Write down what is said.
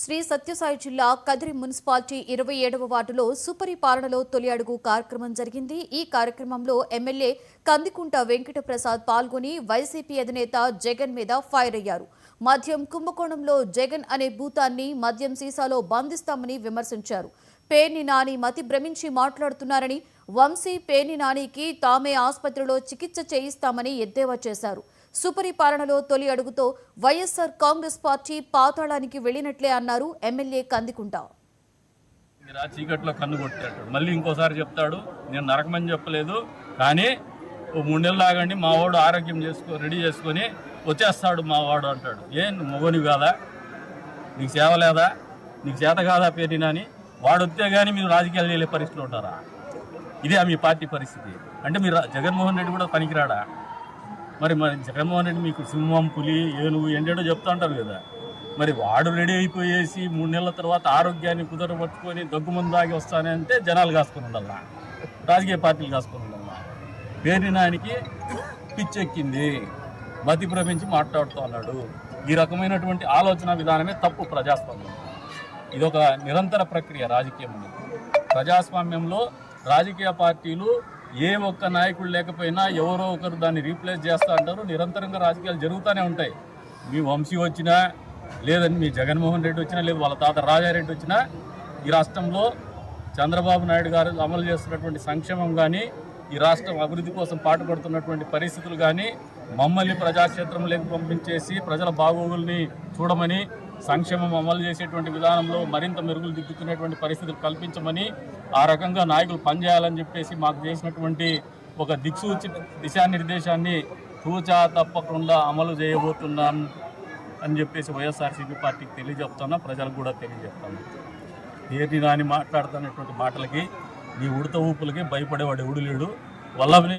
శ్రీ సత్యసాయి జిల్లా కదిరి మున్సిపాలిటీ ఇరవై ఏడవ వార్డులో సుపరిపాలనలో తొలి అడుగు కార్యక్రమం జరిగింది. ఈ కార్యక్రమంలో ఎమ్మెల్యే కందికుంట వెంకట ప్రసాద్ పాల్గొని వైసీపీ అధినేత జగన్ మీద ఫైర్ అయ్యారు. మద్యం కుంభకోణంలో జగన్ అనే భూతాన్ని మద్యం సీసాలో బంధిస్తామని విమర్శించారు. పేర్ని నాని మతి భ్రమించి మాట్లాడుతున్నారని వంశీ పేర్ని నానికి తామే ఆసుపత్రిలో చికిత్స చేయిస్తామని ఎద్దేవా చేశారు. సుపరిపాలనలో తొలి అడుగుతో వైఎస్ఆర్ కాంగ్రెస్ పార్టీ పాతాళానికి వెళ్ళినట్లే అన్నారు ఎమ్మెల్యే కందికుంట. ఆ చీకట్లో కన్ను కొట్టాడు. మళ్ళీ ఇంకోసారి చెప్తాడు. నేను నరకమని చెప్పలేదు. కానీ ఓ మూడు నెలలు ఆగండి మా వాడు ఆరోగ్యం చేసుకో రెడీ చేసుకొని వచ్చేస్తాడు మా వాడు అంటాడు. ఏం నువ్వు మొగని కాదా? నీకు సేవ లేదా? నీకు చేత కాదా పేరినని వాడు వస్తే కానీ మీరు రాజకీయాలు వెళ్ళే పరిస్థితులు ఉంటారా? ఇదే మీ పార్టీ పరిస్థితి. అంటే మీరు జగన్మోహన్ రెడ్డి కూడా పనికిరాడా? మరి మరి జగన్మోహన్ రెడ్డి మీకు సింహం పులి ఏనుగు ఎండేడో చెప్తా ఉంటారు కదా. మరి వాడు రెడీ అయిపోయేసి మూడు నెలల తర్వాత ఆరోగ్యాన్ని కుదరబట్టుకొని దగ్గుమందు దాగి వస్తానంటే జనాలు కాసుకొని ఉండాలా? రాజకీయ పార్టీలు కాసుకొని ఉండాలా? పేరు నాయనికి పిచ్చెక్కింది. మతి భ్రమించి మాట్లాడుతూ అన్నాడు ఈ రకమైనటువంటి ఆలోచన విధానమే తప్పు ప్రజాస్వామ్యం. ఇదొక నిరంతర ప్రక్రియ రాజకీయం ప్రజాస్వామ్యంలో రాజకీయ పార్టీలు ఏ ఒక్క నాయకుడు లేకపోయినా ఎవరో ఒకరు దాన్ని రీప్లేస్ చేస్తూ అంటారు. నిరంతరంగా రాజకీయాలు జరుగుతూనే ఉంటాయి. మీ వంశీ వచ్చినా లేదని మీ జగన్మోహన్ రెడ్డి వచ్చినా లేదు వాళ్ళ తాత రాజారెడ్డి వచ్చినా ఈ రాష్ట్రంలో చంద్రబాబు నాయుడు గారు అమలు చేస్తున్నటువంటి సంక్షేమం కానీ ఈ రాష్ట్రం అభివృద్ధి కోసం పాటుపడుతున్నటువంటి పరిస్థితులు కానీ మమ్మల్ని ప్రజాక్షేత్రంలోకి పంపించేసి ప్రజల బాగోగుల్ని చూడమని సంక్షేమం అమలు చేసేటువంటి విధానంలో మరింత మెరుగులు దిద్దుకునేటువంటి పరిస్థితులు కల్పించమని ఆ రకంగా నాయకులు పనిచేయాలని చెప్పేసి మాకు చేసినటువంటి ఒక దిక్సూచి దిశానిర్దేశాన్ని తూచా తప్పకుండా అమలు చేయబోతున్నాను అని చెప్పేసి వైఎస్ఆర్సీపీ పార్టీకి తెలియజెప్తున్నా ప్రజలకు కూడా తెలియజెప్తాను ఏది నాని మాట్లాడుతున్నటువంటి మాటలకి నీ ఉడత ఊపులకి భయపడేవాడు ఎవడు లేడు. వల్లభని